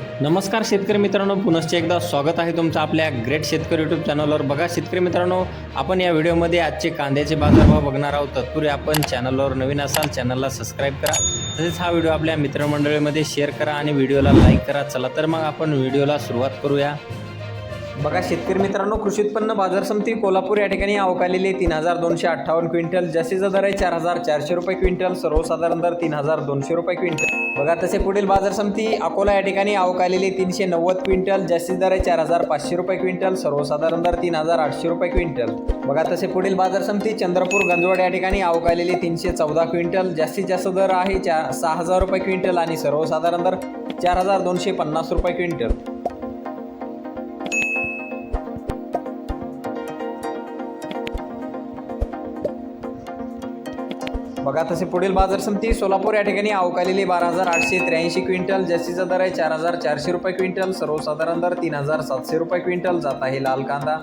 नमस्कार शेतकरी मित्रांनो पुनश्च एकदा स्वागत आहे तुमचं आपल्या ग्रेट शेतकरी यूट्यूब चॅनलवर बघा शेतकरी मित्रांनो आपण या व्हिडिओमध्ये आजचे कांद्याचे बाजारभाव बघणार आहोत. तत्पूर्वी आपण चॅनलवर नवीन असाल चॅनलला सबस्क्राईब करा. तसेच हा व्हिडिओ आपल्या मित्रमंडळीमध्ये शेअर करा आणि व्हिडिओला लाईक करा. चला तर मग आपण व्हिडिओला सुरुवात करूया. बघा शेतकरी मित्रांनो कृषी उत्पन्न बाजार समिती कोल्हापूर या ठिकाणी अवकालेले तीन हजार दोनशे अठ्ठावन्न क्विंटल. जास्तीचा दर आहे चार हजार चारशे रुपये क्विंटल. सर्वसाधारण दर तीन हजार दोनशे रुपये क्विंटल. बघा तसे पुढील बाजार समिती अकोला या ठिकाणी अवकालेले तीनशे नव्वद क्विंटल. जास्तीत दर आहे चार हजार पाचशे रुपये क्विंटल. सर्वसाधारण दर तीन हजार आठशे रुपये क्विंटल. बघा तसे पुढील बाजार समिती चंद्रपूर गंजवड या ठिकाणी अवकालेले तीनशे चौदा क्विंटल. जास्तीत जास्त दर आहे चार सहा हजार रुपये क्विंटल. आणि सर्वसाधारण दर चार हजार दोनशे पन्नास रुपये क्विंटल. बघा तसे पुढील बाजार समिती सोलापूर या ठिकाणी अवकालेली बारा हजार आठशे त्र्याऐंशी क्विंटल जास्तीचा दर आहे चार हजार चारशे रुपये क्विंटल सर्वसाधारण दर तीन हजार सातशे रुपये क्विंटल जात आहे लाल कांदा.